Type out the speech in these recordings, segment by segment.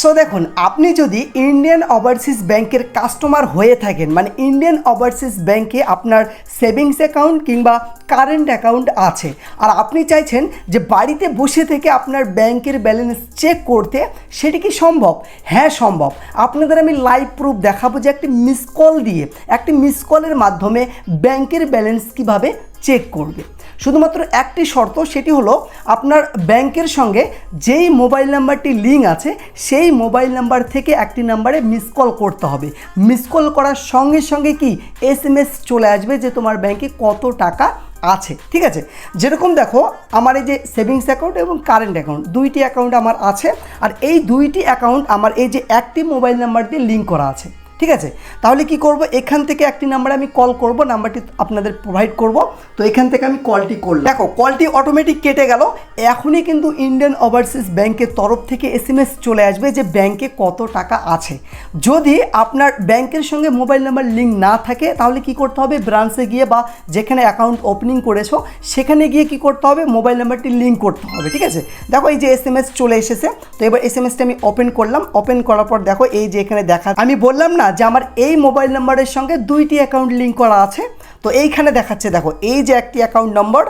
So দেখুন, আপনি যদি ইন্ডিয়ান ওভারসিজ ব্যাংকের কাস্টমার হয়ে থাকেন মানে ইন্ডিয়ান ওভারসিজ ব্যাংকে আপনার সেভিংস অ্যাকাউন্ট কিংবা কারেন্ট অ্যাকাউন্ট আছে, আর আপনি চাইছেন যে বাড়িতে বসে থেকে আপনার ব্যাংকের ব্যালেন্স চেক করতে, সেটি কি সম্ভব? হ্যাঁ সম্ভব। আপনাদের আমি লাইভ প্রুফ দেখাবো যে একটি মিস কল দিয়ে, একটি মিস কলের মাধ্যমে ব্যাংকের ব্যালেন্স কীভাবে চেক করবে। শুধুমাত্র একটি শর্ত, সেটি হলো আপনার ব্যাংকের সঙ্গে যেই মোবাইল নাম্বারটি লিঙ্ক আছে, সেই মোবাইল নাম্বার থেকে একটি নাম্বারে মিস কল করতে হবে। মিস কল করার সঙ্গে সঙ্গে কি এস এম এস চলে আসবে যে তোমার ব্যাংকে কত টাকা আছে, ঠিক আছে? যেরকম দেখো, আমার এই যে সেভিংস অ্যাকাউন্ট এবং কারেন্ট অ্যাকাউন্ট, দুইটি অ্যাকাউন্ট আমার আছে, আর এই দুইটি অ্যাকাউন্ট আমার এই যে একটি মোবাইল নাম্বার দিয়ে লিঙ্ক করা আছে। ঠিক আছে? তাহলে কি করব? এখান থেকে একটি নাম্বারে আমি কল করব নাম্বারটি আপনাদের প্রোভাইড করব। তো এখান থেকে আমি কলটি করলাম। দেখো কলটি অটোমেটিক কেটে গেল। এখনই কিন্তু ইন্ডিয়ান ওভারসিজ ব্যাংকের তরফ থেকে এস চলে আসবে যে ব্যাংকে কত টাকা আছে। যদি আপনার ব্যাংকের সঙ্গে মোবাইল নাম্বার লিঙ্ক না থাকে, তাহলে কি করতে হবে? ব্রাঞ্চে গিয়ে বা যেখানে অ্যাকাউন্ট ওপেনিং করেছ, সেখানে গিয়ে কি করতে হবে? মোবাইল নাম্বারটি লিঙ্ক করতে হবে, ঠিক আছে? দেখো, এই যে এস চলে এসেছে। তো এবার এস এম এসটা আমি ওপেন করলাম। ওপেন করার পর দেখো, এই যে এখানে দেখা আমি বললাম না যে আমার এই মোবাইল নাম্বারের সঙ্গে দুইটি অ্যাকাউন্ট লিঙ্ক করা আছে। তো এইখানে দেখাচ্ছে, দেখো, এই যে একটি অ্যাকাউন্ট নম্বর,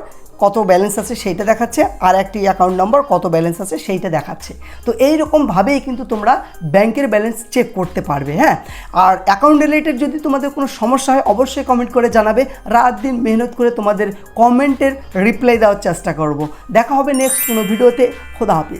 কত ব্যালেন্স আছে সেইটা দেখাচ্ছে, আর একটি অ্যাকাউন্ট নম্বর, কত ব্যালেন্স আছে সেইটা দেখাচ্ছে। তো এই রকমভাবেই কিন্তু তোমরা ব্যাংকের ব্যালেন্স চেক করতে পারবে হ্যাঁ? আর অ্যাকাউন্ট রিলেটেড যদি তোমাদের কোনো সমস্যা হয়, অবশ্যই কমেন্ট করে জানাবে। রাত দিন মেহনত করে তোমাদের কমেন্টের রিপ্লাই দেওয়ার চেষ্টা করব। দেখা হবে নেক্সট কোনো ভিডিওতে। খোদা হাফিজ।